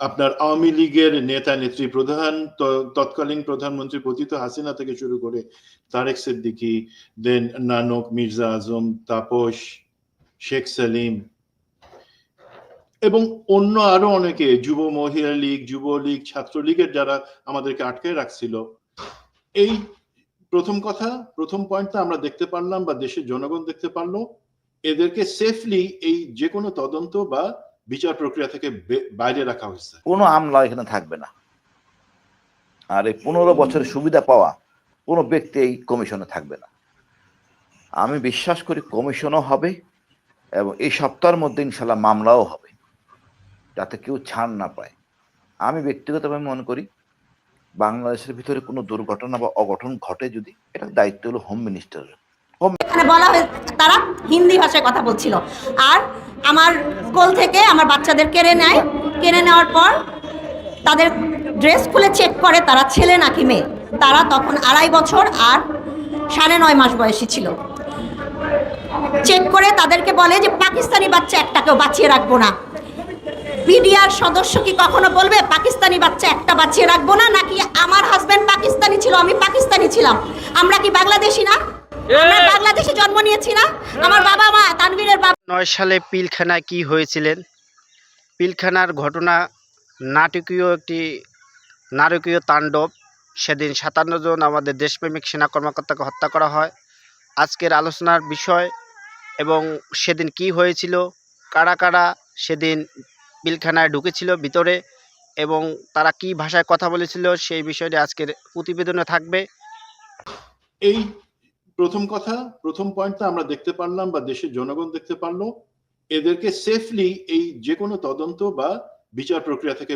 আপনার আওয়ামী লীগের নেতা নেত্রী প্রধান তৎকালীন প্রধানমন্ত্রী পতিত হাসিনা থেকে শুরু করে তারেক সিদ্দিকী, দেন নানক, মির্জা আজম, তাপস, শেখ সালিম এবং অন্য আরও অনেকে, যুব মহিলা লীগ যুবলীগ ছাত্রলীগের যারা আমাদেরকে আটকে রাখছিল। এই প্রথম কথা, প্রথম পয়েন্টটা আমরা দেখতে পারলাম বা দেশের জনগণ দেখতে পারল। এদেরকে সেফলি এই যে কোনো তদন্ত বা বিচার প্রক্রিয়া থেকে বাইরে রাখা হয়েছে কোনো আমলা এখানে থাকবে না। আর এই পনেরো বছরের সুবিধা পাওয়া কোনো ব্যক্তি এই কমিশনে থাকবে না। আমি বিশ্বাস করি কমিশনও হবে এবং এই সপ্তাহের মধ্যে ইনশাল্লাহ মামলাও হবে যাতে কেউ ছাড় না পায়। আমি ব্যক্তিগতভাবে মনে করি বাংলাদেশের ভিতরে কোনো দুর্ঘটনা বা অঘটন ঘটে যদি এটার দায়িত্ব হলো হোম মিনিস্টারের বলা হয়ে তারা হিন্দি ভাষায় কথা বলছিল। আর আমার কোল থেকে আমার বাচ্চাদের কেড়ে নেয়। কেড়ে নেওয়ার পর তাদের ড্রেস খুলে চেক করে তারা ছেলে নাকি মেয়ে। তারা তখন আড়াই বছর আর সাড়ে নয় মাস বয়সী ছিল। চেক করে তাদেরকে বলে যে, পাকিস্তানি বাচ্চা একটাকেও বাঁচিয়ে রাখব না। পিডিআর সদস্য কি কখনো বলবে, পাকিস্তানি বাচ্চা একটা বাঁচিয়ে রাখব না, নাকি আমার হাজব্যান্ড পাকিস্তানি ছিল, আমি পাকিস্তানি ছিলাম। আমরা কি বাংলাদেশি না? আমরা বাংলাদেশে জন্ম নিয়েছি না আমার বাবা মা তানভীরের বাবা নয় সালে পিলখানায় কি হয়েছিলেন? পিলখানার ঘটনা নাটকীয় একটি নারকীয় তাণ্ডব। সেদিন সাতান্ন জন আমাদের দেশপ্রেমিক সেনা কর্মকর্তাকে হত্যা করা হয়। আজকের আলোচনার বিষয় এবং সেদিন কি হয়েছিল কারা কারা সেদিন পিলখানায় ঢুকেছিল ভিতরে এবং তারা কি ভাষায় কথা বলেছিল সেই বিষয়টি আজকের প্রতিবেদনে থাকবে। এই প্রথম কথা, প্রথম পয়েন্টটা আমরা দেখতে পারলাম বা দেশের জনগণ দেখতে পারল, এদেরকে সেফলি এই যে কোনো তদন্ত বা বিচার প্রক্রিয়া থেকে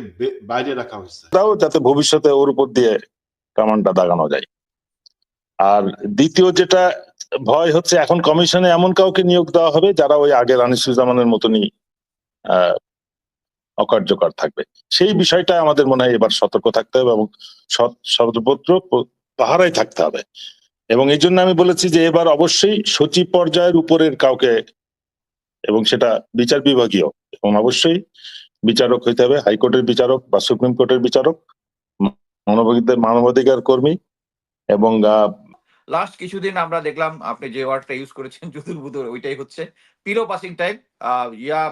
বাইরে রাখা হয়েছে। তাও যাতে ভবিষ্যতে ওর উপর দিয়ে কামানটা দাগানো যায়। আর দ্বিতীয় যেটা, ভয় হচ্ছে এখন কমিশনে এমন কাউকে নিয়োগ দেওয়া হবে যারা ওই আগের আনিসুজ্জামানের মতনই অকার্যকর থাকবে। সেই বিষয়টা আমাদের মনে হয় এবার সতর্ক থাকতে হবে এবং সর্বত্র পাহারায় থাকতে হবে। এবং এই জন্য আমি বলেছি যে এবার অবশ্যই সচিব পর্যায়ের উপরের কাউকে এবং সেটা বিচার বিভাগীয় এবং অবশ্যই বিচারক হইতে হবে, হাইকোর্টের বিচারক বা সুপ্রিম কোর্টের বিচারক, মানবাধিকার মানবাধিকার কর্মী এবং লাস্ট কিছুদিন আমরা দেখলাম আপনি যে ওয়ার্ডটা ইউজ করেছেন, যদুর বুদুর, ওইটাই হচ্ছে পিলো পাসিং টাইপ ইয়া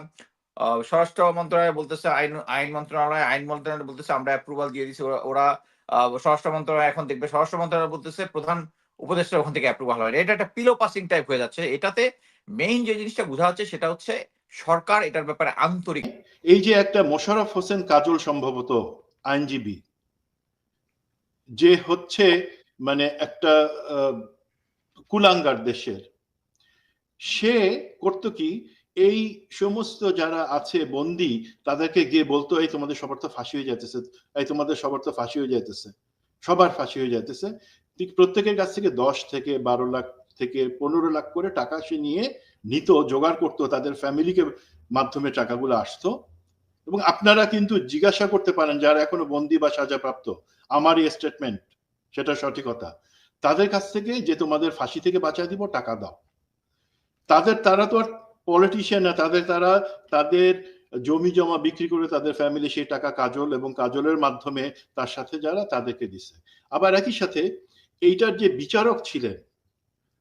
স্বরাষ্ট্র মন্ত্রণালয় বলতেছে, আইন আইন মন্ত্রণালয় আইন মন্ত্রণালয় বলতেছে, আমরা অ্যাপ্রুভাল দিয়ে দিছি, ওরা- স্বরাষ্ট্র মন্ত্রণালয় এখন দেখবে, স্বরাষ্ট্র মন্ত্রণালয় বলতেছে, প্রধান উপদেষ্টা ওখান থেকে অ্যাপ্রুভাল হয় এটা একটা পিলো পাসিং টাইপ হয়ে যাচ্ছে। এটাতে মেইন যে জিনিসটা বোঝা হচ্ছে সেটা হচ্ছে সরকার এটার ব্যাপারে আন্তরিক এই যে একটা মোশাররফ হোসেন কাজল সম্ভবত আইনজীবী, যে হচ্ছে মানে একটা কুলাঙ্গার দেশের, সে করতো কি, এই সমস্ত যারা আছে বন্দি, তাদেরকে গিয়ে বলতো, এই তোমাদের সবার তো ফাঁসি হয়ে যাইতেছে, এই তোমাদের সবার তো ফাঁসি হয়ে যাইতেছে, সবার ফাঁসি হয়ে যাইতেছে। প্রত্যেকের কাছ থেকে দশ থেকে বারো লাখ থেকে পনেরো লাখ করে টাকা সে নিয়ে নিত, জোগাড় করতো, তাদের ফ্যামিলিকে মাধ্যমে টাকাগুলো আসতো। এবং আপনারা কিন্তু জিজ্ঞাসা করতে পারেন, যারা এখনও বন্দি বা সাজাপ্রাপ্ত, আমার এই স্টেটমেন্ট সেটা সঠিকতা তাদের কাছ থেকে যে তোমাদের ফাঁসি থেকে বাঁচায় দিব, টাকা দাও। তাদের, তারা তো আর পলিটিশিয়ান না, তাদের, তারা, তাদের জমি জমা বিক্রি করে তাদের ফ্যামিলি সেই টাকা কাজল এবং কাজলের মাধ্যমে তার সাথে যারা তাদেরকে দিছে। আবার একই সাথে এইটার যে বিচারক ছিলেন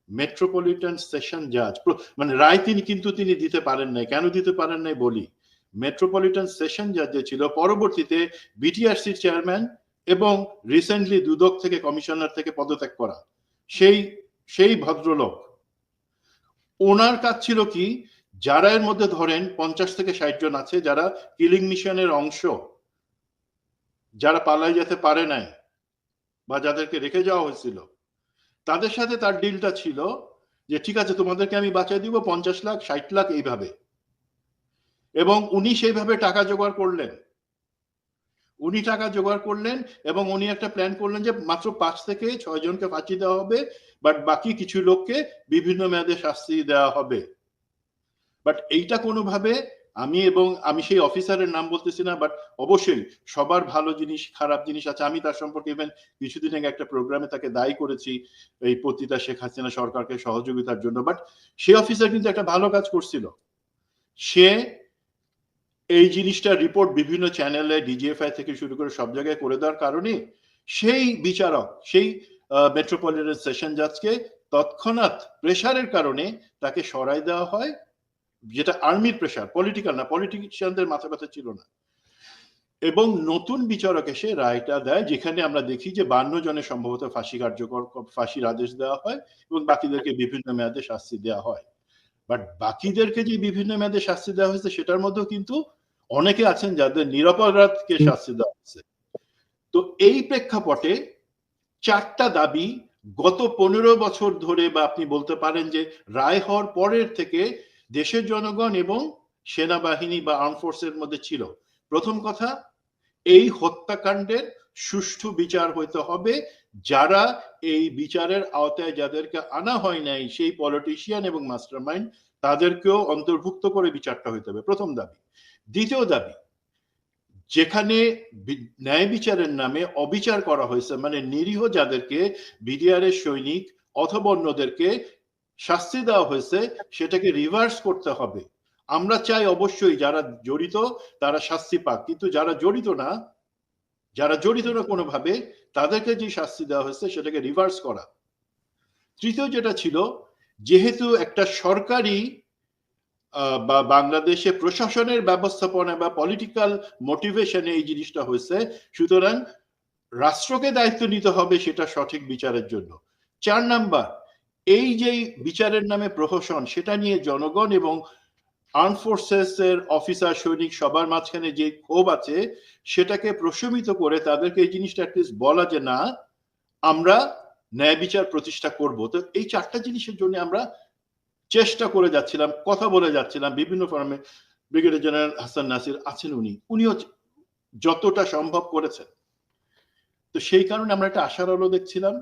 মেট্রোপলিটন সেশন জাজ মানে রায় তিনি কিন্তু তিনি দিতে পারেন নাই। কেন দিতে পারেন নাই বলি? মেট্রোপলিটন সেশন জাজ যে ছিল, পরবর্তীতে বিটিআরসির চেয়ারম্যান এবং রিসেন্টলি দুদক থেকে কমিশনার থেকে পদত্যাগ করা। সেই সেই ভদ্রলোক, ওনার কাজ ছিল কি? যারা এর মধ্যে ধরেন পঞ্চাশ থেকে ষাট জন আছে, যারা কিলিং মিশনের অংশ, যারা পালাই যেতে পারে নাই বা যাদেরকে রেখে যাওয়া হয়েছিল, তাদের সাথে তার ডিলটা ছিল যে, ঠিক আছে, তোমাদেরকে আমি বাঁচাই দিব পঞ্চাশ লাখ, ষাট লাখ, এইভাবে। এবং উনি সেইভাবে টাকা জোগাড় করলেন। উনি টাকা জোগাড় করলেন এবং উনি একটা প্ল্যান করলেন যে, মাত্র পাঁচ থেকে ছয় জনকে ফাঁসি দেওয়া হবে বাট বাকি কিছু লোককে বিভিন্ন মেয়াদে শাস্তি দেওয়া হবে। বাট এইটা কোনোভাবে আমি এবং আমি সেই অফিসারের নাম বলতেছি না বাট অবশ্যই সবার ভালো জিনিস, খারাপ জিনিস আছে। আমি তার সম্পর্কে ইভেন কিছুদিন আগে একটা প্রোগ্রামে তাকে দায়ী করেছি এই পতিতা শেখ হাসিনা সরকারকে সহযোগিতার জন্য। বাট সে অফিসার কিন্তু একটা ভালো কাজ করছিল। সে এই জিনিসটা রিপোর্ট বিভিন্ন চ্যানেলে ডিজিএফআই থেকে শুরু করে সব জায়গায় করে দেওয়ার কারণে সেই বিচারক, সেই মেট্রোপলিটন সেশন জাজকে তৎক্ষণাৎ প্রেশারের কারণে তাকে সরাই দেওয়া হয়। যেটা আর্মির প্রেশার পলিটিক্যাল না পলিটিশিয়ানদের মাথা ব্যথা ছিল না। এবং নতুন বিচারক এসে রায়টা দেয় যেখানে আমরা দেখি যে বান্ন জনের সম্ভবত ফাঁসি কার্যকর ফাঁসির আদেশ দেওয়া হয় এবং বাকিদেরকে বিভিন্ন মেয়াদে শাস্তি দেওয়া হয়। বাট বাকিদেরকে যে বিভিন্ন মেয়াদে শাস্তি দেওয়া হয়েছে সেটার মধ্যেও কিন্তু অনেকে আছেন যাদের নিরপরাধকে শাস্তি দেওয়া হয়েছে। তো এই প্রেক্ষাপটে চারটা দাবি গত পনেরো বছর ধরে বা আপনি বলতে পারেন যে রায় হওয়ার পরের থেকে দেশের জনগণ এবং সেনাবাহিনী বা আর্ম ফোর্সের মধ্যে ছিল। প্রথম কথা, এই হত্যাকাণ্ডের সুষ্ঠু বিচার হইতে হবে। যারা এই বিচারের আওতায় যাদেরকে আনা হয় নাই, সেই পলিটিশিয়ান এবং মাস্টারমাইন্ড তাদেরকেও অন্তর্ভুক্ত করে বিচারটা হইতে হবে। প্রথম দাবি। দ্বিতীয় দাবি, যেখানে ন্যায় বিচারের নামে অবিচার করা হয়েছে মানে নিরীহ যাদেরকে বিডিআর এর সৈনিক অথবা অন্যদেরকে শাস্তি দেওয়া হয়েছে, সেটাকে রিভার্স করতে হবে। আমরা চাই অবশ্যই যারা জড়িত, তারা শাস্তি পাক। কিন্তু যারা জড়িত না, যারা জড়িত না কোনোভাবে, তাদেরকে যে শাস্তি দেওয়া হয়েছে, সেটাকে রিভার্স করা। তৃতীয় যেটা ছিল, যেহেতু একটা সরকারি বা বাংলাদেশে প্রশাসনের ব্যবস্থাপনা বা পলিটিক্যাল মোটিভেশনে এই জিনিসটা হয়েছে, সুতরাং রাষ্ট্রকে দায়িত্ব নিতে হবে সেটা সঠিক বিচারের জন্য। চার নাম্বার এই যে বিচারের নামে প্রহসন, সেটা নিয়ে জনগণ এবং আর্ম ফোর্সেস এর অফিসার সৈনিক সবার মাঝখানে যে ক্ষোভ আছে, সেটাকে প্রশমিত করে তাদেরকে এই জিনিসটা অ্যাটলিস্ট বলা যে না, আমরা ন্যায় বিচার প্রতিষ্ঠা করব। তো এই চারটা জিনিসের জন্য আমরা চেষ্টা করে যাচ্ছিলাম, কথা বলে যাচ্ছিলাম। বিভিন্ন ফর্মে ব্রিগেডিয়ার জেনারেল হাসান নাসির আছেন উনি। উনিও যতটা সম্ভব করেছেন। তো সেই কারণে আমরা একটা আশার আলো দেখছিলাম।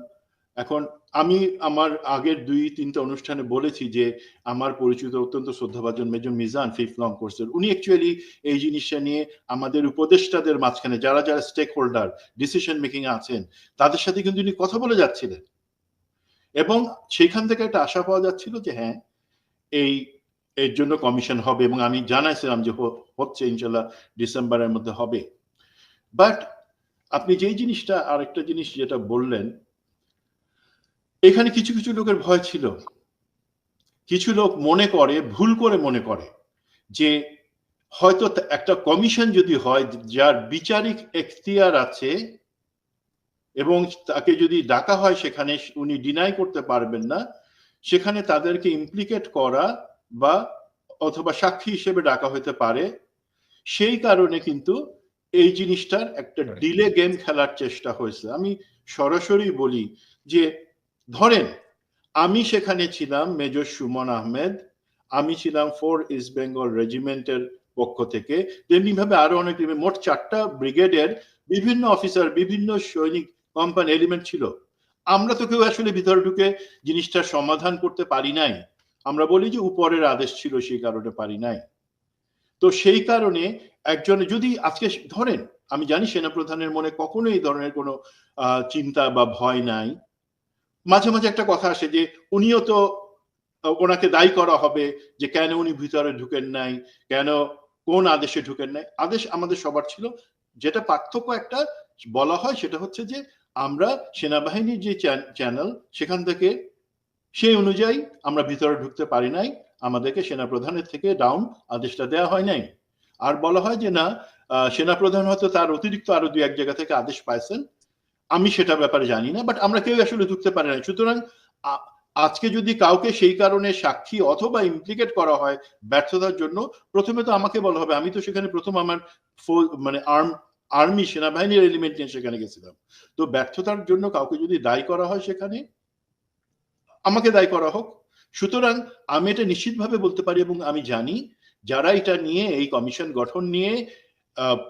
এখন আমি আমার আগের দুই, তিনটা অনুষ্ঠানে বলেছি যে আমার পরিচিত অত্যন্ত শ্রদ্ধাভাজন মেজর মিজান ফিফ লং কোর্সের। উনি অ্যাকচুয়ালি এই জিনিসটা নিয়ে আমাদের উপদেষ্টাদের মাঝখানে যারা যারা স্টেক হোল্ডার ডিসিশন মেকিং আছেন, তাদের সাথে কিন্তু উনি কথা বলে যাচ্ছিলেন। এবং সেখান থেকে একটা আশা পাওয়া যাচ্ছিল যে হ্যাঁ এই, এর জন্য কমিশন হবে এবং আমি জানাইছিলাম যে হচ্ছে ইনশাল্লাহ ডিসেম্বরের মধ্যে হবে। বাট আপনি যেই জিনিসটা আরেকটা জিনিস যেটা বললেন এখানে কিছু কিছু লোকের ভয় ছিল। কিছু লোক মনে করে ভুল করে মনে করে যে হয়তো একটা কমিশন যদি হয় যার বিচারিক এখতিয়ার আছে এবং তাকে যদি ডাকা হয় সেখানে উনি ডিনাই করতে পারবেন না সেখানে তাদেরকে ইমপ্লিকেট করা বা অথবা সাক্ষী হিসেবে ডাকা হতে পারে। সেই কারণে কিন্তু এই জিনিসটার একটা ডিলে গেম খেলার চেষ্টা হয়েছে। আমি সরাসরি বলি যে ধরেন, আমি সেখানে ছিলাম মেজর সুমন আহমেদ, আমি ছিলাম ফোর ইস্ট বেঙ্গল রেজিমেন্টের পক্ষ থেকে। তেমনি ভাবে আরও অনেক মোট চারটা ব্রিগেডের বিভিন্ন অফিসার, বিভিন্ন সৈনিক কোম্পানি এলিমেন্ট ছিল। আমরা তো কেউ আসলে ভিতরে ঢুকে জিনিসটার সমাধান করতে পারি নাই। আমরা বলি যে উপরের আদেশ ছিল, সেই কারণে পারি নাই। তো সেই কারণে একজন, যদি আজকে ধরেন, আমি জানি সেনাপ্রধানের মনে কখনো এই ধরনের কোনো চিন্তা বা ভয় নাই। মাঝে মাঝে একটা কথা আসে যে উনিও তো ওনাকে দায়ী করা হবে যে কেন উনি ভিতরে ঢুকেন নাই, কেন কোন আদেশে ঢুকেন নাই। আদেশ আমাদের সবার ছিল। যেটা পার্থক্য একটা বলা হয় সেটা হচ্ছে যে আমরা সেনাবাহিনীর যে চ্যানেল সেখান থেকে সেই অনুযায়ী আমরা ভিতরে ঢুকতে পারি নাই, আমাদেরকে সেনাপ্রধানের থেকে ডাউন আদেশটা দেওয়া হয় নাই। আর বলা হয় যে না সেনাপ্রধান হয়তো তার অতিরিক্ত আরও দুই এক জায়গা থেকে আদেশ পাইছেন আমি সেটা ব্যাপারে জানি না বাট আমরা কেউ আসলে ঢুকতে পারি না সুতরাং আজকে যদি কাউকে সেই কারণে সাক্ষী অথবা ইমপ্লিকেট করা হয় ব্যর্থতার জন্য, প্রথমে তো আমাকে বলা হবে। আমি তো সেখানে প্রথম আমার মানে আর্ম আর্মি সেনাবাহিনীর এলিমেন্ট নিয়ে সেখানে গেছিলাম। তো ব্যর্থতার জন্য কাউকে যদি দায়ী করা হয় সেখানে, আমাকে দায়ী করা হোক। সুতরাং আমি এটা নিশ্চিতভাবে বলতে পারি এবং আমি জানি, যারা এটা নিয়ে, এই কমিশন গঠন নিয়ে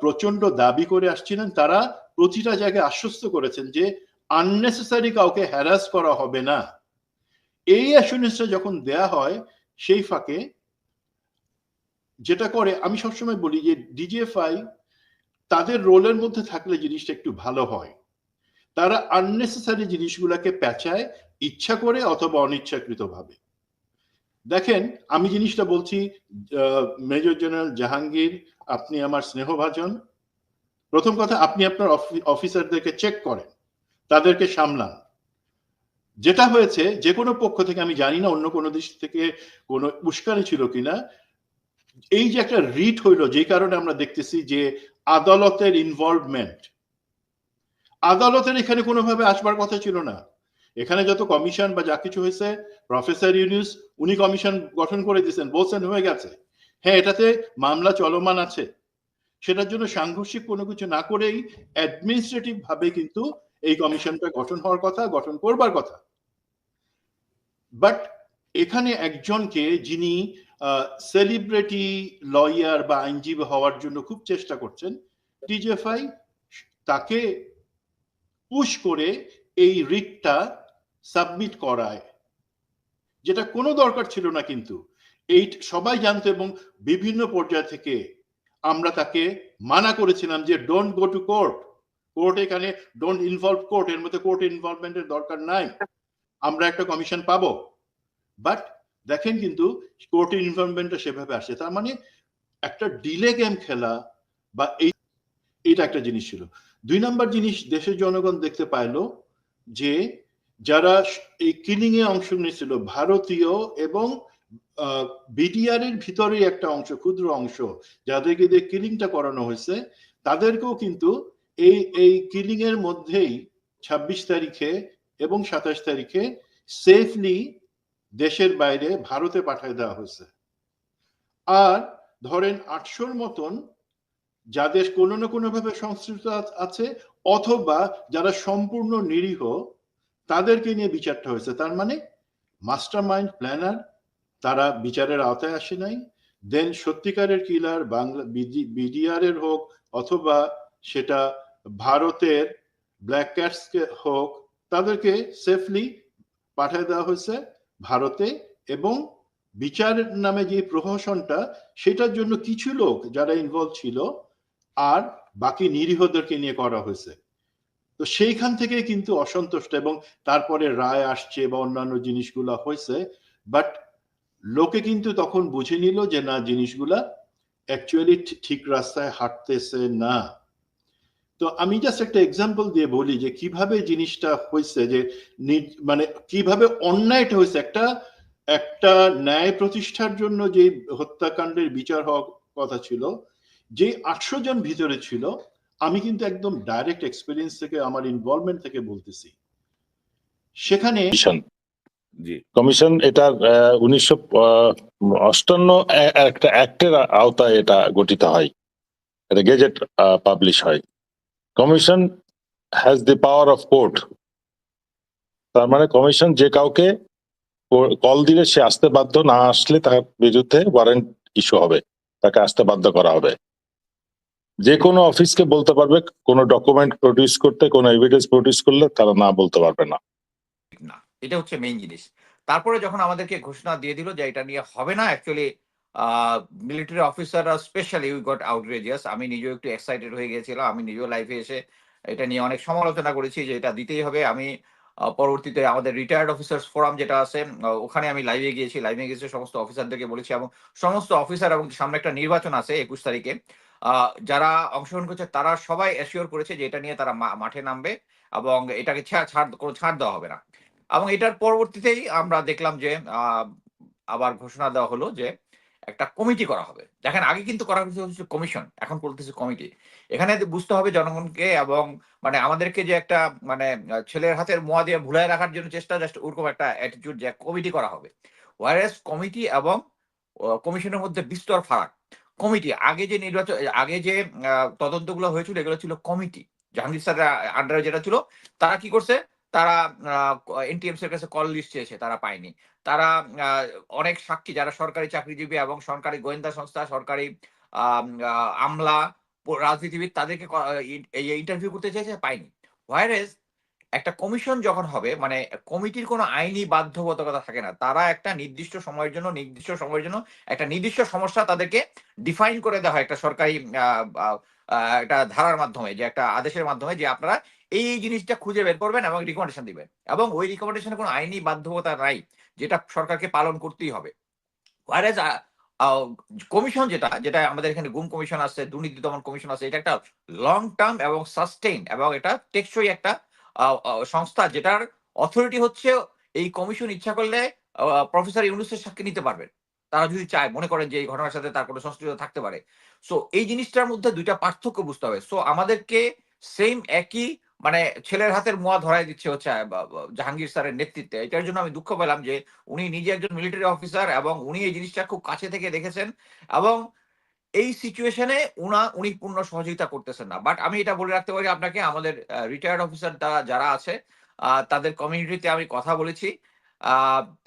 প্রচণ্ড দাবি করে আসছিলেন, তারা প্রতিটা জায়গায় আশ্বস্ত করেছেন যে আননেসেসারি কাউকে হ্যারাস করা হবে না। এই অ্যাসুরেন্সটা যখন দেয়া হয়, সেই ফাঁকে যেটা করে, আমি সবসময় বলি যে ডিজিএফআই তাদের রোলের মধ্যে থাকলে জিনিসটা একটু ভালো হয়। তারা আননেসেসারি জিনিসগুলোকে পেঁচায় ইচ্ছা করে অথবা অনিচ্ছাকৃত ভাবে দেখেন, আমি জিনিসটা বলছি মেজর জেনারেল জাহাঙ্গীর আপনি আমার স্নেহভাজন। প্রথম কথা, আপনি আপনার অফি- অফিসারদেরকে চেক করেন। তাদেরকে সামলান। যেটা হয়েছে, যে কোনো পক্ষ থেকে, আমি জানি না অন্য কোনো দেশ থেকে কোনো উস্কানি ছিল কিনা, এই যে একটা রিট হইল যে কারণে আমরা দেখতেছি যে আদালতের ইনভলভমেন্ট আদালতের এখানে কোনোভাবে আসবার কথা ছিল না। এখানে যত কমিশন বা যা কিছু হয়েছে প্রফেসর ইউনিউস উনি কমিশন গঠন করে দিয়েছেন, বলছেন, হয়ে গেছে। হ্যাঁ এটাতে মামলা চলমান আছে। সেটার জন্য সাংঘর্ষিক কোনো কিছু না করেই অ্যাডমিনিস্ট্রেটিভ ভাবে কিন্তু এই কমিশনটা গঠন হওয়ার কথা, গঠন করবার কথা। বাট এখানে একজনকে যিনি সেলিব্রিটি লয়ার বা আইনজীবী হওয়ার জন্য খুব চেষ্টা করছেন টিজেফআই তাকে পুশ করে এই রিটটা সাবমিট করায়। যেটা কোনো দরকার ছিল না কিন্তু। এই সবাই জানতো এবং বিভিন্ন পর্যায় থেকে আমরা তাকে মানা করেছিলাম যে don't go to court court এখানে ডোন্ট ইনভলভ কোর্ট এর মধ্যে কোর্ট ইনভলভমেন্টের দরকার নাই। আমরা একটা কমিশন পাবো। বাট দেখেন কিন্তু কোর্ট ইনভলভমেন্টটা সেভাবে আসে তার মানে একটা ডিলে গেম খেলা বা এই এটা একটা জিনিস ছিল। দুই নাম্বার জিনিস দেশের জনগণ দেখতে পাইলো যে যারা এই কিলিং এ অংশ নিয়েছিল, ভারতীয় এবং বিডিআর এর ভিতরেই একটা অংশ, ক্ষুদ্র অংশ, যাদেরকে দিয়ে কিলিংটা করানো হয়েছে, তাদেরকেও কিন্তু এই এই কিলিং এর মধ্যেই ছাব্বিশ তারিখে এবং সাতাশ তারিখে সেফলি দেশের বাইরে ভারতে পাঠিয়ে দেওয়া হয়েছে। আর ধরেন আটশোর মতন যাদের কোনো না কোনো ভাবে সংশ্লিষ্ট আছে, অথবা যারা সম্পূর্ণ নিরীহ, তাদেরকে নিয়ে বিচারটা হয়েছে। তার মানে মাস্টার মাইন্ড প্ল্যানার তারা বিচারের আওতায় আসে নাই। দেন সত্যিকারের কিলার বাংলা বিডিআর এর হোক অথবা সেটা ভারতের ব্ল্যাক ক্যাটস হোক, তাদেরকে সেফলি পাঠিয়ে দেওয়া হয়েছে ভারতে এবং বিচারের নামে যে প্রহসনটা, সেটার জন্য কিছু লোক যারা ইনভলভ ছিল আর বাকি নিরীহদেরকে নিয়ে করা হয়েছে। তো সেইখান থেকে কিন্তু অসন্তুষ্ট এবং তারপরে রায় আসছে বা অন্যান্য জিনিসগুলা হয়েছে বাট লোকে কিন্তু তখন বুঝে নিল যে না, জিনিসগুলা অ্যাকচুয়ালি ঠিক রাস্তায় হাঁটতেছে না। তো আমি জাস্ট একটা এক্সাম্পল দিয়ে বলি যে কীভাবে জিনিসটা হয়েছে যে মানে কীভাবে অন্যায়টা হয়েছে একটা একটা ন্যায় প্রতিষ্ঠার জন্য যে হত্যাকাণ্ডের বিচার হওয়ার কথা ছিল, যে আটশো জন ভিতরে ছিল, আমি কিন্তু একদম ডাইরেক্ট এক্সপিরিয়েন্স থেকে, আমার ইনভলভমেন্ট থেকে বলতেছি। সেখানে কমিশন এটার উনিশশো অষ্টান্ন একটা অ্যাক্টের আওতায় এটা গঠিত হয়। এটা গেজেট পাবলিশ হয়। Commission has the power of court তার মানে কমিশন যে কাউকে কল দিলে সে আসতে বাধ্য, না আসলে তার বিরুদ্ধে ওয়ারেন্ট ইস্যু হবে। তাকে আসতে বাধ্য করা হবে। যে কোনো অফিসকে বলতে পারবে, কোনো ডকুমেন্ট প্রডিউস করতে, কোনো এভিডেন্স প্রডিউস করলে তারা না বলতে পারবে না। এটা হচ্ছে মেইন জিনিস। তারপরে যখন আমাদেরকে ঘোষণা দিয়ে দিল যে এটা নিয়ে হবে না অ্যাকচুয়ালি মিলিটারি অফিসাররা স্পেশালি উই গট আউটরেজিয়াস আমি নিজেও একটু এক্সাইটেড হয়ে গিয়েছিলাম, আমি নিজেও লাইফে এসে এটা নিয়ে অনেক সমালোচনা করেছি যে এটা দিতেই হবে। আমি পরবর্তীতে আমাদের রিটায়ার্ড অফিসার্স ফোরাম যেটা আছে ওখানে আমি লাইভে গিয়েছি। লাইভে গিয়েছি সমস্ত অফিসারদেরকে বলেছি এবং সমস্ত অফিসার এবং সামনে একটা নির্বাচন আছে একুশ তারিখে যারা অংশগ্রহণ করছে তারা সবাই অ্যাসিওর করেছে যে এটা নিয়ে তারা মাঠে নামবে এবং এটাকে ছাড়, কোনো ছাড় দেওয়া হবে না। এবং এটার পরবর্তীতেই আমরা দেখলাম যে আবার ঘোষণা দেওয়া হলো যে একটা কমিটি করা হবে। দেখেন, আগে কিন্তু করা হয়েছে কমিশন, এখন বলতেছে কমিটি। এখানে বুঝতে হবে জনগণকে এবং মানে আমাদেরকে যে একটা মানে ছেলের হাতের মোয়া দিয়ে ভুলাই রাখার জন্য চেষ্টা, জাস্ট ওরকম একটা অ্যাটিটিউড যে কমিটি করা হবে। ওয়ারেস কমিটি এবং কমিশনের মধ্যে বিস্তর ফারাক। কমিটি, আগে যে নির্বাচন, আগে যে তদন্তগুলো হয়েছিল, এগুলো ছিল কমিটি। জাহাঙ্গীর স্যারের আন্ডারে যেটা ছিল, তারা কি করছে? তারা এনটিএমসি এর কাছে কল লিস্ট চেয়েছে, তারা পায়নি। তারা অনেক সাক্ষী, যারা সরকারি চাকরিজীবী এবং সরকারি গোয়েন্দা সংস্থা, সরকারি আমলা রাজনীতিবিদ, তাদেরকে ইন্টারভিউ করতে চেয়েছে, পায়নি। হোয়ারেস একটা কমিশন যখন হবে মানে কমিটির কোনো আইনি বাধ্যবাধকতা থাকে না, তারা একটা নির্দিষ্ট সময়ের জন্য, নির্দিষ্ট সময়ের জন্য একটা নির্দিষ্ট সমস্যা তাদেরকে ডিফাইন করে দেওয়া হয় একটা সরকারি একটা ধারার মাধ্যমে, যে একটা আদেশের মাধ্যমে যে আপনারা এই জিনিসটা খুঁজে বের করবেন এবং রিকমেন্ডেশন দিবেন। এবং ওই রিকমেন্ডেশনে কোনো আইনি বাধ্যকতা নাই, যেটা সরকারকে পালন করতেই হবে। কমিশন যেটা যেটা আমাদের এখানে গুম কমিশন আছে, দুর্নীতি দমন কমিশন আছে, এটা একটা লং টার্ম এবং সাস্টেইন এবং এটা টেকসই একটা সংস্থা যেটার অথরিটি হচ্ছে এই কমিশন ইচ্ছা করলে প্রফেসর ইউনুসের সাক্ষী নিতে পারবেন। তারা যদি চায়, মনে করেন যে এই ঘটনার সাথে তার কোনো সংশ্লিষ্ট থাকতে পারে। সো এই জিনিসটার মধ্যে দুইটা পার্থক্য বুঝতে হবে। সো আমাদেরকে সেম একই মানে ছেলের হাতের মোয়া ধরাই দিচ্ছে হচ্ছে জাহাঙ্গীর স্যারের নেতৃত্বে। এটার জন্য আমি দুঃখ পেলাম যে উনি নিজে একজন মিলিটারি অফিসার এবং উনি এই জিনিসটা খুব কাছে থেকে দেখেছেন এবং এই সিচুয়েশনে উনা, উনি পূর্ণ সহযোগিতা করতেছেন না। বাট আমি এটা বলে রাখতে পারি আপনাকে, আমাদের রিটায়ার্ড অফিসার যারা আছে তাদের কমিউনিটিতে আমি কথা বলেছি।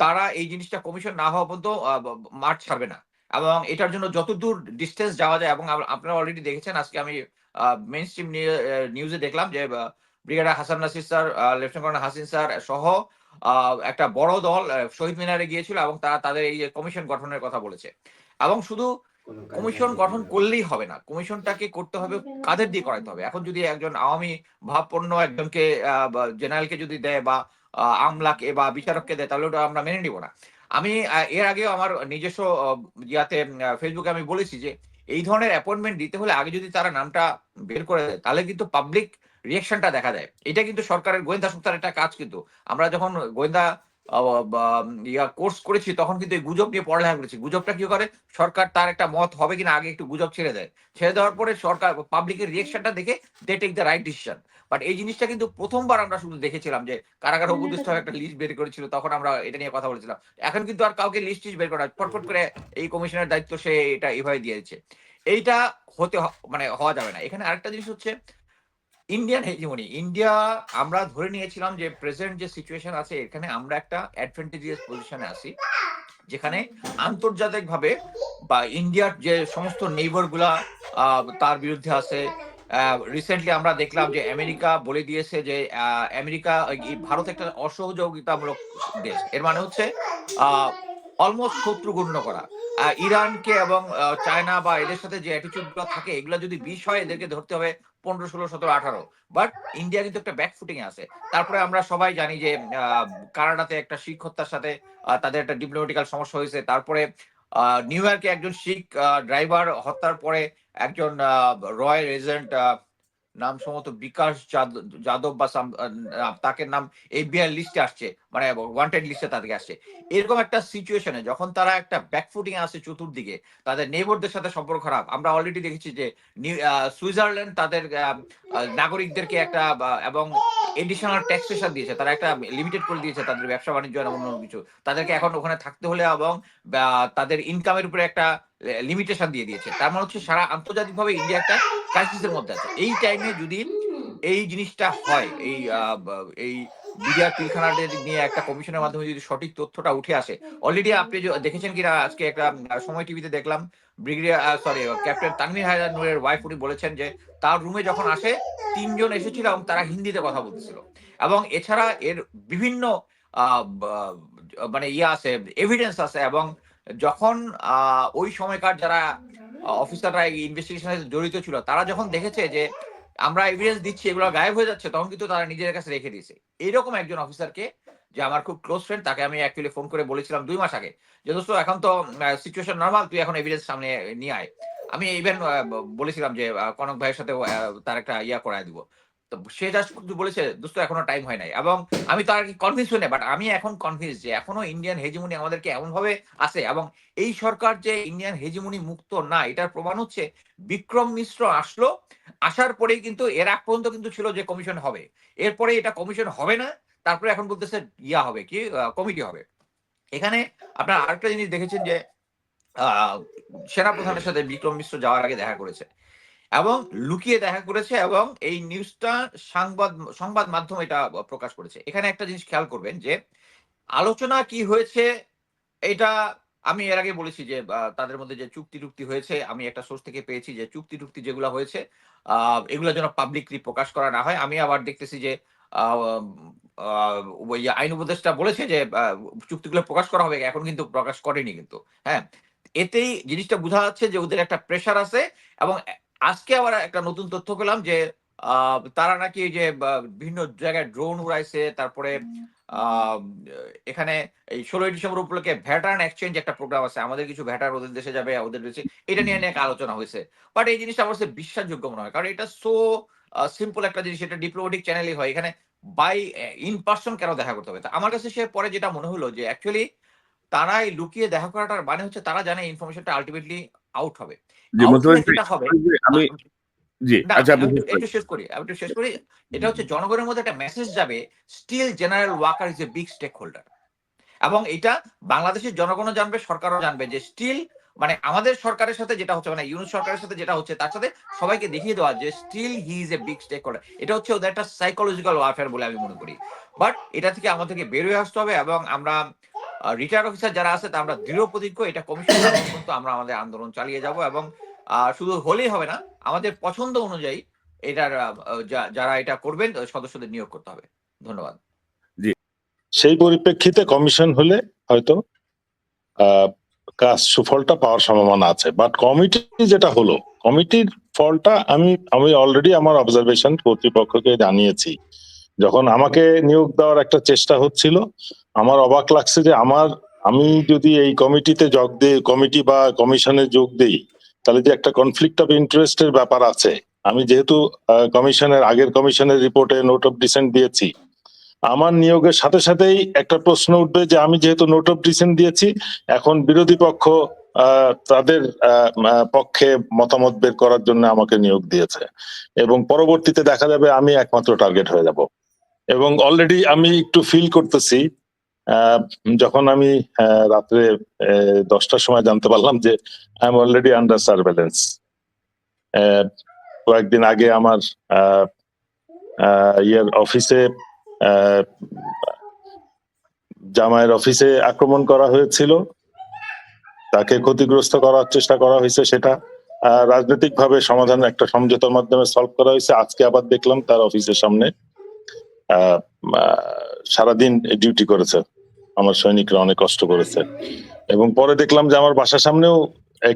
তারা এই জিনিসটা কমিশন না হওয়া পর্যন্ত মাঠ ছাড়বে না। এবং এটার জন্য যতদূর ডিস্টেন্স যাওয়া যায় এবং আপনারা অলরেডি দেখেছেন, আজকে আমি মেইন স্ট্রিম নিউজে দেখলাম যে brigadier Hasan Nasir sir lieutenant colonel Hasin sir সহ একটা বড় দল শহীদ মিনারে গিয়েছিল এবং তারা তাদের এই কমিশন গঠনের কথা বলেছে। এবং শুধু কমিশন গঠন করলেই হবে না কমিশনটাকে করতে হবে কাদের দিয়ে করাতে হবে? এখন যদি একজন আওয়ামী ভাবপন্ন একজনকে জেনারেলকে যদি দেয় বা আমলাকে বা বিচারককে দেয় তাহলে ওটা আমরা মেনে নিব না। আমি এর আগেও আমার নিজস্ব ইয়াতে ফেসবুকে আমি বলেছি যে এই ধরনের অ্যাপয়েন্টমেন্ট দিতে হলে আগে যদি তারা নামটা বের করে দেয় তাহলে কিন্তু পাবলিক রিয়াকশনটা দেখা দেয়। এটা কিন্তু সরকারের গোয়েন্দা সংস্থার একটা কাজ কিন্তু। আমরা যখন গোয়েন্দা ইয়া কোর্স করেছি তখন কিন্তু এই গুজব নিয়ে পড়ালেখা করেছি। গুজবটা কি করে? সরকার তার একটা মত হবে কিনা আগে একটু গুজব ছেড়ে দেয়। ছেড়ে দেওয়ার পরে সরকার পাবলিকের রিয়েকশনটা দেখে they take the right decision but এই জিনিসটা কিন্তু প্রথমবার আমরা শুধু দেখেছিলাম যে কারাগার উপদেষ্টা একটা লিস্ট বের করেছিল তখন আমরা এটা নিয়ে কথা বলেছিলাম। এখন কিন্তু আর কাউকে লিস্ট টিস্ট বের করা ফটফট করে এই কমিশনের দায়িত্ব সে এটা এভাবে দিয়ে দিচ্ছে এইটা হতে মানে হওয়া যাবে না। এখানে আরেকটা জিনিস হচ্ছে ইন্ডিয়ান হেজিমনি ইন্ডিয়া আমরা ধরে নিয়েছিলাম যে প্রেজেন্ট যে সিচুয়েশন আছে এখানে আমরা একটা অ্যাডভান্টেজিয়াস পজিশনে আছি যেখানে আন্তর্জাতিকভাবে বা ইন্ডিয়ার যে সমস্ত নেইবারগুলা আহ, তার বিরুদ্ধে আছে রিসেন্টলি আমরা দেখলাম যে আমেরিকা বলে দিয়েছে যে আমেরিকা ভারত একটা অসহযোগিতামূলক দেশ এর মানে হচ্ছে অলমোস্ট শত্রু গণ্য করা ইরানকে এবং চায়না বা এদের সাথে যে অ্যাটিচিউডগুলো থাকে এগুলো যদি বিষ হয় এদেরকে ধরতে হবে পনেরো, ষোলো, সতেরো, আঠারো। বাট ইন্ডিয়া কিন্তু একটা ব্যাকফুটিং আছে। তারপরে আমরা সবাই জানি যে কানাডাতে একটা শিখ হত্যার সাথে তাদের একটা ডিপ্লোমেটিক্যাল সমস্যা হয়েছে। তারপরে নিউ ইয়র্কে একজন শিখ ড্রাইভার হত্যার পরে একজন রয়্যাল এজেন্ট নাম সম্ভবত বিকাশ যাদ- যাদব বা তাকে নাম এফবিআই লিস্টে আসছে মানে ওয়ান্টেড লিস্টে তাদেরকে আসছে। এরকম একটা সিচুয়েশনে যখন তারা একটা ব্যাকফুটিং আছে চতুর্দিকে, তাদের নেবরদের সাথে সম্পর্ক খারাপ। আমরা অলরেডি দেখেছি যে সুইজারল্যান্ড তাদের নাগরিকদেরকে একটা এবং এডিশনাল ট্যাক্সেশন দিয়েছে। তারা একটা লিমিটেড করে দিয়েছে তাদের ব্যবসা বাণিজ্য এবং অন্য কিছু। তাদেরকে এখন ওখানে থাকতে হলে এবং তাদের ইনকামের উপরে একটা লিমিটেশন দিয়ে দিয়েছে। তার মানে হচ্ছে সারা আন্তর্জাতিকভাবে ইন্ডিয়া একটা ক্রাইসিসের মধ্যে আছে। এই টাইমে যদি এই জিনিসটা হয়, এই এই বিডিআর পিলখানাদের নিয়ে একটা কমিশনের মাধ্যমে যদি সঠিক তথ্যটা উঠে আসে অলরেডি আপনি দেখেছেন কিনা, আজকে একটা সময় টিভিতে দেখলাম, brigadier sorry captain Tanvir Haider নূরের ওয়াইফ উনি বলেছেন যে, তার রুমে যখন আসে, তিনজন এসেছিল এবং তারা হিন্দিতে কথা বলতেছিল। এবং এছাড়া এর বিভিন্ন মানে ইয়ে আছে এভিডেন্স আছে এবং যখন ওই সময়কার যারা অফিসাররা ইনভেস্টিগেশনে জড়িত ছিল, তারা যখন দেখেছে যে আমরা এভিডেন্স দিচ্ছি, এগুলো গায়েব হয়ে যাচ্ছে, তখন কিন্তু তারা নিজের কাছে রেখে দিয়েছে। এইরকম একজন অফিসারকে যে আমার খুব ক্লোজ ফ্রেন্ড তাকে আমি অ্যাকচুয়ালি ফোন করে বলেছিলাম দুই মাস আগে, যে দোস্ত, এখন তো সিচুয়েশন নর্মাল তুই এখন এভিডেন্স সামনে নিয়ে আয়। আমি ইভেন বলেছিলাম যে কনক ভাইয়ের সাথে তার একটা ইয়া করায় দিব। তো সে বলেছে দোস্ত এখনও টাইম হয় নাই। এবং আমি হই না বাট আমি এখন যে এখনও ইন্ডিয়ান আমাদেরকে এমন ভাবে এবং এই সরকার যে ইন্ডিয়ান মুক্ত না এটার প্রমাণ হচ্ছে বিক্রম মিশ্র আসলো আসার পরেই কিন্তু এর আগ পর্যন্ত কিন্তু ছিল যে কমিশন হবে। এরপরে এটা কমিশন হবে না তারপরে এখন বলতেছে ইয়া হবে কি কমিটি হবে। এখানে আপনার আরেকটা জিনিস দেখেছেন যে আহ, সেনাপ্রধানের সাথে বিক্রম মিশ্র যাওয়ার আগে দেখা করেছে। এবং লুকিয়ে দেখা করেছে এবং এই নিউজটা সংবাদ সংবাদ মাধ্যম এটা প্রকাশ করেছে। এখানে একটা জিনিস খেয়াল করবেন যে আলোচনা কি হয়েছে এটা আমি এর আগে বলেছি যে তাদের মধ্যে যে চুক্তি টুক্তি হয়েছে আমি একটা সোর্স থেকে পেয়েছি যে চুক্তি টুক্তি যেগুলো হয়েছে আহ, এগুলো যেন পাবলিকলি প্রকাশ করা না হয়। আমি আবার দেখতেছি যে আহ, আইন উপদেষ্টা বলেছে যে চুক্তিগুলো প্রকাশ করা হবে এখন কিন্তু প্রকাশ করেনি কিন্তু। হ্যাঁ এতেই জিনিসটা বোঝা যাচ্ছে যে ওদের একটা প্রেশার আছে এবং আজকে আবার একটা নতুন তথ্য পেলাম যে তারা নাকি যে বিভিন্ন জায়গায় ড্রোন উড়াইছে তারপরে এখানে এই ষোলোই ডিসেম্বর উপলক্ষে ভ্যাটার্ন এক্সচেঞ্জ একটা প্রোগ্রাম আছে আমাদের কিছু ভ্যাটার ওদের দেশে যাবে ওদের দেশে এটা নিয়ে অনেক আলোচনা হয়েছে। বাট এই জিনিসটা আমার কাছে বিশ্বাসযোগ্য মনে হয় কারণ এটা সো সিম্পল একটা জিনিস এটা ডিপ্লোমেটিক চ্যানেলই হয় এখানে বাই ইন পার্সন কেন দেখা করতে হবে? তা আমার কাছে সে পরে যেটা মনে হলো যে অ্যাকচুয়ালি তারাই লুকিয়ে দেখা করাটার মানে হচ্ছে তারা জানে ইনফরমেশনটা আলটিমেটলি আউট হবে। যেটা হবে আমি জি আচ্ছা শেষ একটু শেষ করি আমি একটু শেষ করি। এটা হচ্ছে জনগণের মধ্যে একটা মেসেজ যাবে still general Waker is a big stakeholder এবং এটা বাংলাদেশের জনগণও জানবে সরকারও জানবে যে স্টিল মানে আমাদের সরকারের সাথে যেটা হচ্ছে মানে ইউনিট সরকারের সাথে যেটা হচ্ছে, তার সাথে সবাইকে দেখিয়ে দেওয়া যে still he is a big stake এটা হচ্ছে ওদের একটা সাইকোলজিক্যাল ওয়ারফেয়ার বলে আমি মনে করি। বাট এটা থেকে আমাদেরকে বেরোয় আসতে হবে এবং আমরা রিটায়ার অফিসার যারা আছে, তা আমরা দৃঢ় প্রতিজ্ঞ, এটা কমিশন পর্যন্ত আমরা আমাদের আন্দোলন চালিয়ে যাব এবং শুধু হলেই হবে না, আমাদের পছন্দ অনুযায়ী এটার যারা এটা করবেন, সদস্যদের নিয়োগ করতে হবে। ধন্যবাদ। জি। সেই পরিপ্রেক্ষিতে কমিশন হলে হয়তো কাজ সুফলটা পাওয়ার সম্ভাবনা আছে। বাট কমিটি যেটা হলো কমিটির ফলটা আমি আমি অলরেডি আমার অবজারভেশন কর্তৃপক্ষকে জানিয়েছি। যখন আমাকে নিয়োগ দেওয়ার একটা চেষ্টা হচ্ছিল, আমার অবাক লাগছে যে আমার, আমি যদি এই কমিটিতে যোগ দিই কমিটি বা কমিশনে যোগ দিই, তাহলে যে একটা কনফ্লিক্ট অফ ইন্টারেস্টের ব্যাপার আছে। আমি যেহেতু কমিশনের আগের কমিশনের রিপোর্টে নোট অফ ডিসেন্ট দিয়েছি আমার নিয়োগের সাথে সাথেই একটা প্রশ্ন উঠবে যে আমি যেহেতু নোট অফ ডিসেন্ট দিয়েছি, এখন বিরোধী পক্ষ তাদের পক্ষে মতামত বের করার জন্য আমাকে নিয়োগ দিয়েছে। এবং পরবর্তীতে দেখা যাবে আমি একমাত্র টার্গেট হয়ে যাব। এবং অলরেডি আমি একটু ফিল করতেছি যখন আমি রাত্রে দশটার সময় জানতে পারলাম যে I am already under surveillance কয়েকদিন আগে আমার ইয়ের অফিসে আহ, জামাইয়ের অফিসে আক্রমণ করা হয়েছিল। তাকে ক্ষতিগ্রস্ত করার চেষ্টা করা হয়েছে সেটা। রাজনৈতিক ভাবে সমাধানের একটা সমঝোতার মাধ্যমে সলভ করা হয়েছে। আজকে আবার দেখলাম তার অফিসের সামনে সারাদিন ডিউটি করেছে। আমার সৈনিকরা অনেক কষ্ট করেছে। এবং পরে দেখলাম যে আমার বাসার সামনেও একই